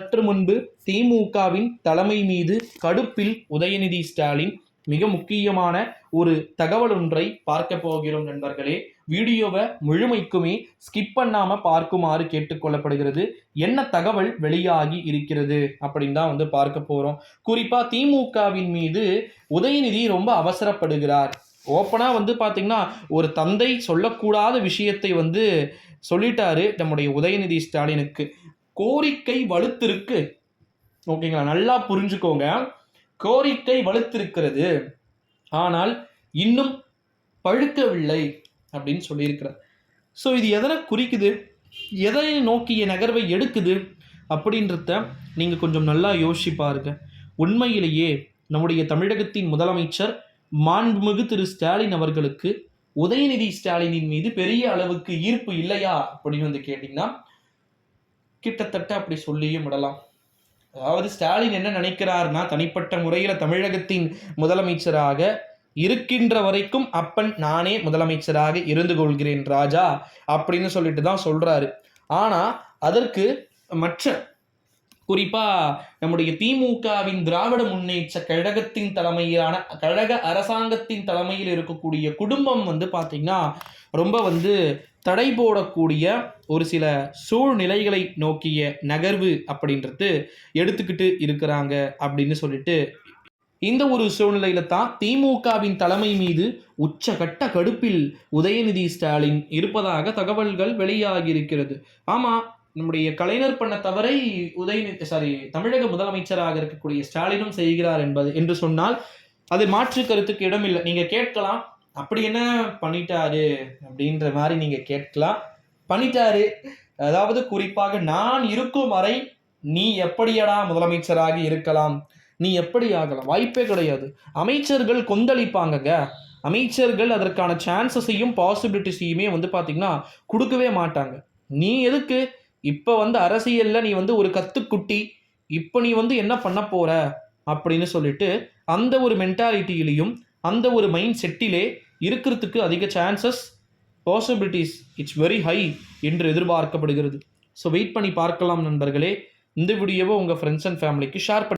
சற்று முன்பு திமுகவின் தலைமை மீது கடுப்பில் உதயநிதி ஸ்டாலின் மிக முக்கியமான ஒரு தகவல் ஒன்றை பார்க்க போகிறோம் நண்பர்களே. வீடியோவை முழுமைக்குமே ஸ்கிப் பண்ணாம பார்க்குமாறு கேட்டுக்கொள்ளப்படுகிறது என்ன தகவல் வெளியாகி இருக்கிறது அப்படின்னு தான் வந்து பார்க்க போறோம். குறிப்பா திமுகவின் மீது உதயநிதி ரொம்ப அவசரப்படுகிறார். ஓப்பனா வந்து பாத்தீங்கன்னா ஒரு தந்தை சொல்லக்கூடாத விஷயத்தை வந்து சொல்லிட்டாரு நம்முடைய உதயநிதி ஸ்டாலினுக்கு. கோரிக்கை வலுத்திருக்கு. ஓகேங்களா? நல்லா புரிஞ்சுக்கோங்க. கோரிக்கை வலுத்திருக்கிறது. ஆனால் இன்னும் பழுக்கவில்லை அப்படின்னு சொல்லியிருக்கிறார். ஸோ இது எதனை குறிக்குது? எதை நோக்கிய நகர்வை எடுக்குது? அப்படின்றத நீங்கள் கொஞ்சம் நல்லா யோசிச்சு பாருங்க. உண்மையிலேயே நம்முடைய தமிழகத்தின் முதலமைச்சர் மாண்புமிகு திரு ஸ்டாலின் அவர்களுக்கு உதயநிதி ஸ்டாலினின் மீது பெரிய அளவுக்கு ஈர்ப்பு இல்லையா அப்படின்னு வந்து கேட்டிங்கன்னா கிட்டத்தட்ட அப்படி சொல்லியும் விடலாம். அதாவது ஸ்டாலின் என்ன நினைக்கிறார்னா தனிப்பட்ட முறையில் தமிழகத்தின் முதலமைச்சராக இருக்கின்ற வரைக்கும் அப்பன் நானே முதலமைச்சராக இருந்து கொள்கிறேன் ராஜா அப்படின்னு சொல்லிட்டு தான் சொல்றாரு. ஆனா அதற்கு மற்ற குறிப்பா நம்முடைய திமுகவின் திராவிட முன்னேற்ற கழகத்தின் தலைமையிலான கழக அரசாங்கத்தின் தலைமையில் இருக்கக்கூடிய குடும்பம் வந்து பார்த்தீங்கன்னா ரொம்ப வந்து தடை போடக்கூடிய ஒரு சில சூழ்நிலைகளை நோக்கிய நகர்வு அப்படின்றது எடுத்துக்கிட்டு இருக்கிறாங்க அப்படின்னு சொல்லிட்டு இந்த ஒரு சூழ்நிலையில தான் திமுகவின் தலைமை மீது உச்சகட்ட கடுப்பில் உதயநிதி ஸ்டாலின் இருப்பதாக தகவல்கள் வெளியாகி இருக்கிறது. ஆமா நம்முடைய கலைஞர் பண்ண தவறை உதயநிதி சாரி தமிழக முதலமைச்சராக இருக்கக்கூடிய ஸ்டாலினும் செய்கிறார் என்பது என்று சொன்னால் அது மாற்று கருத்துக்கு இடமில்லை. நீங்க கேட்கலாம் அப்படி என்ன பண்ணிட்டாரு? அப்படின்ற மாதிரி நீங்க கேட்கலாம். பண்ணிட்டாரு. அதாவது குறிப்பாக நான் இருக்கும் வரை நீ எப்படியடா முதலமைச்சராக இருக்கலாம்? நீ எப்படி ஆகலாம்? வாய்ப்பே கிடையாது. அமைச்சர்கள் கொந்தளிப்பாங்கங்க. அமைச்சர்கள் அதற்கான சான்சஸையும் பாசிபிலிட்டிஸையுமே வந்து பார்த்தீங்கன்னா கொடுக்கவே மாட்டாங்க. நீ எதுக்கு இப்போ வந்து அரசியலில் நீ வந்து ஒரு கத்துக்குட்டி இப்போ நீ வந்து என்ன பண்ண போற? அப்படின்னு சொல்லிட்டு அந்த ஒரு மென்டாலிட்டியிலையும் அந்த ஒரு மைண்ட் செட்டிலே இருக்கிறதுக்கு அதிக chances possibilities it's very high என்று எதிர்பார்க்கப்படுகிறது. ஸோ வெயிட் பண்ணி பார்க்கலாம் நண்பர்களே. இந்த வீடியோவை உங்கள் ஃப்ரெண்ட்ஸ் அண்ட் ஃபேமிலிக்கு ஷேர் பண்ணி